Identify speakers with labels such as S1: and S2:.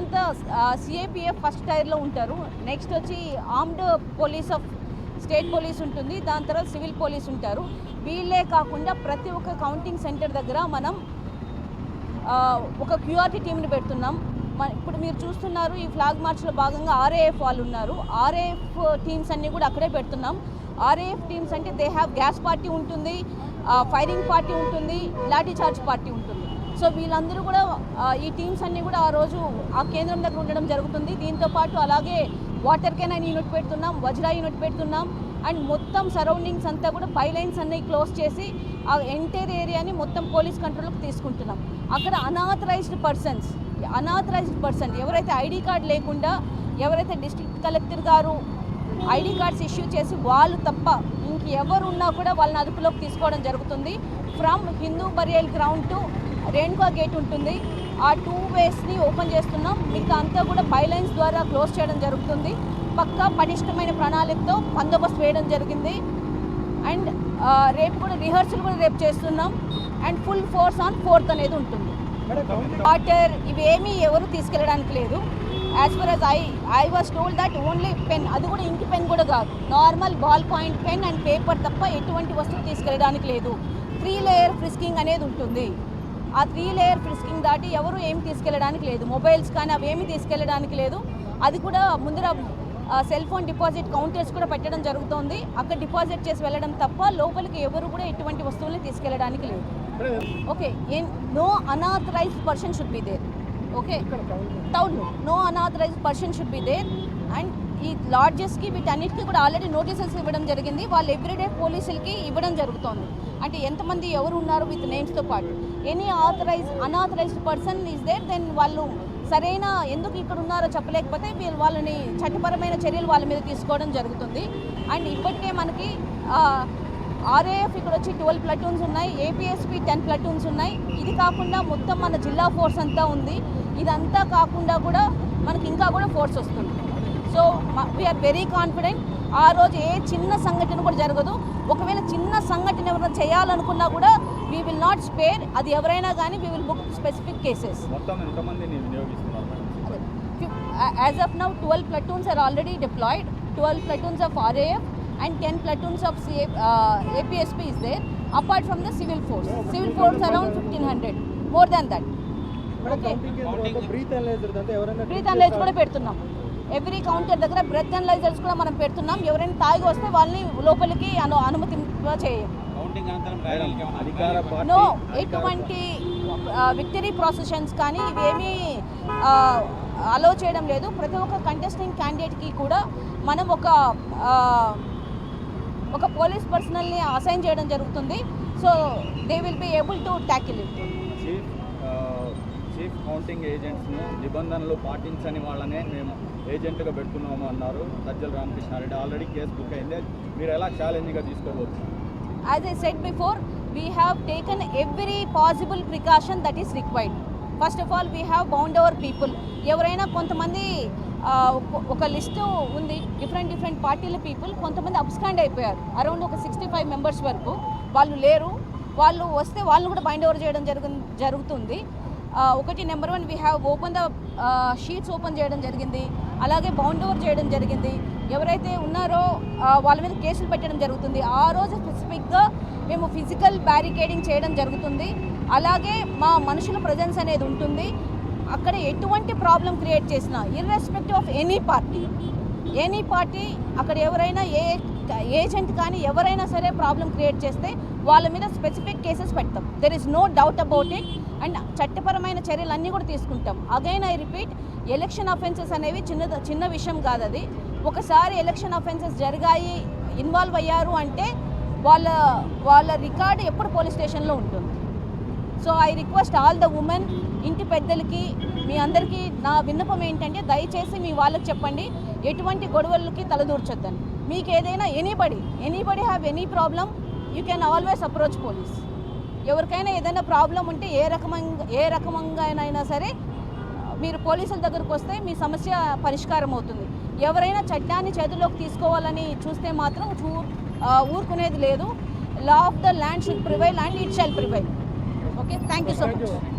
S1: అంతా CAPF first టైర్లో ఉంటారు. Next వచ్చి armed police of state police ఉంటుంది. దాని తర్వాత సివిల్ పోలీస్ ఉంటారు. వీళ్ళే కాకుండా ప్రతి ఒక్క కౌంటింగ్ సెంటర్ దగ్గర మనం ఒక క్యూఆర్టీ టీంని పెడుతున్నాం. మన ఇప్పుడు మీరు చూస్తున్నారు ఈ ఫ్లాగ్ మార్చ్లో భాగంగా ఆర్ఏఎఫ్ వాళ్ళు ఉన్నారు. ఆర్ఏఎఫ్ టీమ్స్ అన్నీ కూడా అక్కడే పెడుతున్నాం. ఆర్ఏఎఫ్ టీమ్స్ అంటే దే హ్యావ్ గ్యాస్ పార్టీ ఉంటుంది ఫైరింగ్ పార్టీ ఉంటుంది లాఠీ చార్జ్ పార్టీ ఉంటుంది. సో వీళ్ళందరూ కూడా ఈ టీమ్స్ అన్నీ కూడా ఆ రోజు ఆ కేంద్రం దగ్గర ఉండడం జరుగుతుంది. దీంతో పాటు అలాగే వాటర్ కెనైన్ యూనిట్ పెడుతున్నాం వజ్రా యూనిట్ పెడుతున్నాం. అండ్ మొత్తం సరౌండింగ్స్ అంతా కూడా పై లైన్స్ అన్నీ క్లోజ్ చేసి ఆ ఎంటైర్ ఏరియాని మొత్తం పోలీస్ కంట్రోల్కి తీసుకుంటున్నాం. అక్కడ అనాథరైజ్డ్ పర్సన్స్ అనాథరైజ్డ్ పర్సన్ ఎవరైతే ఐడి కార్డ్ లేకుండా ఎవరైతే డిస్ట్రిక్ట్ కలెక్టర్ గారు ఐడి కార్డ్స్ ఇష్యూ చేసి వాళ్ళు తప్ప ఇంక ఎవరు ఉన్నా కూడా వాళ్ళని అదుపులోకి తీసుకోవడం జరుగుతుంది. From Hindu burial ground to Renuka gate ఉంటుంది. ఆ టూ వేస్ని ఓపెన్ చేస్తున్నాం. మిగతా అంతా కూడా బైలైన్స్ ద్వారా క్లోజ్ చేయడం జరుగుతుంది. పక్కా పటిష్టమైన ప్రణాళికతో బందోబస్తు వేయడం జరిగింది. అండ్ రేపు కూడా రిహర్సల్ కూడా రేపు చేస్తున్నాం. And full force on fourth అనేది ఉంటుంది. వాటర్ ఇవేమీ ఎవరు తీసుకెళ్ళడానికి లేదు. As far as I I was told that only pen అది కూడా ఇంక్ పెన్ కూడా కాదు. Normal ball point pen and paper తప్ప ఎటువంటి వస్తువు తీసుకెళ్ళడానికి లేదు. త్రీ లేయర్ ఫ్రిస్కింగ్ అనేది ఉంటుంది. ఆ త్రీ లేయర్ ఫిస్కింగ్ దాటి ఎవరు ఏమి తీసుకెళ్ళడానికి లేదు. మొబైల్స్ కానీ అవి ఏమి తీసుకెళ్ళడానికి లేదు. అది కూడా ముందర సెల్ ఫోన్ డిపాజిట్ కౌంటర్స్ కూడా పెట్టడం జరుగుతోంది. అక్కడ డిపాజిట్ చేసి వెళ్ళడం తప్ప లోపలికి ఎవరు కూడా ఎటువంటి వస్తువుల్ని తీసుకెళ్ళడానికి లేదు. Okay no unauthorised person should be there. Okay టౌన్లో no unauthorised person should be there. And ఈ లాడ్జెస్కి వీటన్నిటికీ కూడా ఆల్రెడీ నోటీసెస్ ఇవ్వడం జరిగింది. వాళ్ళు ఎవ్రీడే పోలీసులకి ఇవ్వడం జరుగుతోంది. అంటే ఎంతమంది ఎవరు ఉన్నారు విత్ నేమ్స్తో పాటు. Any authorise unauthorised person is there then వాళ్ళు సరైన ఎందుకు ఇక్కడ ఉన్నారో చెప్పలేకపోతే వీళ్ళు వాళ్ళని చట్టపరమైన చర్యలు వాళ్ళ మీద తీసుకోవడం జరుగుతుంది. అండ్ ఇప్పటికే మనకి ఆర్ఏఎఫ్ ఇక్కడ వచ్చి ట్వెల్వ్ ప్లటూన్స్ ఉన్నాయి ఏపీఎస్పి టెన్ ప్లటూన్స్ ఉన్నాయి. ఇది కాకుండా మొత్తం మన జిల్లా ఫోర్స్ అంతా ఉంది. ఇదంతా కాకుండా కూడా మనకి ఇంకా కూడా ఫోర్స్ వస్తుంది. సో వీఆర్ వెరీ కాన్ఫిడెంట్ ఆ రోజు ఏ చిన్న సంఘటన కూడా జరగదు. ఒకవేళ చిన్న సంఘటన ఎవరైనా చేయాలనుకున్నా కూడా వీ విల్ నాట్ స్పేర్ అది ఎవరైనా కానీ we will book specific cases as of now twelve platoons are already deployed twelve platoons of RAF and ten platoons of CA APSP is there apart from the civil force civil force around fifteen hundred more than that
S2: breath
S1: analyse కూడా పెడుతున్నాం. Every counter దగ్గర breath analysers కూడా మనం పెడుతున్నాం. ఎవరైనా తాగి వస్తే వాళ్ళని లోపలికి అను అనుమతింప చేయం. నో ఎటువంటి విక్టరీ ప్రాసెషన్స్ కానీ ఇవేమీ అలో చేయడం లేదు. ప్రతి ఒక్క కంటెస్టింగ్ క్యాండిడేట్కి కూడా మనం ఒక ఒక పోలీస్ పర్సనల్ని అసైన్ చేయడం జరుగుతుంది. So they will be able to tackle it
S3: chief counting ఏజెంట్స్ను నిబంధనలు పాటించని వాళ్ళనే మేము ఏజెంట్గా పెడుతున్నాము అన్నారు Sajjala Ramakrishna Reddy already case book అయింది. మీరు ఎలా ఛాలెంజ్గా తీసుకోవచ్చు?
S1: As I said before we have taken every possible precaution that is required first of all we have bound our people ఎవరైనా కొంతమంది ఒక- లిస్టు ఉంది డిఫరెంట్ డిఫరెంట్ పార్టీల పీపుల్ కొంతమంది అబ్స్కాండ్ అయిపోయారు. అరౌండ్ ఒక సిక్స్టీ ఫైవ్ మెంబర్స్ వరకు వాళ్ళు లేరు. వాళ్ళు వస్తే వాళ్ళని కూడా బైండ్ ఓవర్ చేయడం జరుగు జరుగుతుంది. ఒకటి number one we have open the sheets open చేయడం జరిగింది. అలాగే బౌండ్ ఓవర్ చేయడం జరిగింది. ఎవరైతే ఉన్నారో వాళ్ళ మీద కేసులు పెట్టడం జరుగుతుంది. ఆ రోజు స్పెసిఫిక్గా మేము ఫిజికల్ బ్యారికేడింగ్ చేయడం జరుగుతుంది. అలాగే మా మనుషుల ప్రజెన్స్ అనేది ఉంటుంది. అక్కడ ఎటువంటి ప్రాబ్లం క్రియేట్ చేసినా irrespective of any party any party అక్కడ ఎవరైనా ఏ ఏజెంట్ కానీ ఎవరైనా సరే ప్రాబ్లం క్రియేట్ చేస్తే వాళ్ళ మీద స్పెసిఫిక్ కేసెస్ పెడతాం. There is no doubt about it and చట్టపరమైన చర్యలు అన్నీ కూడా తీసుకుంటాం. Again I repeat election offences అనేవి చిన్న చిన్న విషయం కాదు అది. ఒకసారి ఎలక్షన్ అఫెన్సెస్ జరిగాయి ఇన్వాల్వ్ అయ్యారు అంటే వాళ్ళ వాళ్ళ రికార్డు ఎప్పుడు పోలీస్ స్టేషన్లో ఉంటుంది. So I request all the women ఇంటి పెద్దలకి మీ అందరికీ నా విన్నపం ఏంటంటే దయచేసి మీ వాళ్ళకి చెప్పండి. ఎటువంటి గొడవలకి తలదూర్చొద్దని మీకు ఏదైనా anybody anybody have any problem you can always approach police ఎవరికైనా ఏదైనా ప్రాబ్లం ఉంటే ఏ రకమంగా ఏ రకమంగా అయినా సరే మీరు పోలీసుల దగ్గరకు వస్తే మీ సమస్య పరిష్కారం అవుతుంది. ఎవరైనా చట్టాన్ని చేతిలోకి తీసుకోవాలని చూస్తే మాత్రం చూ ఊరుకునేది లేదు. Law of the land should prevail and it shall prevail okay thank you so much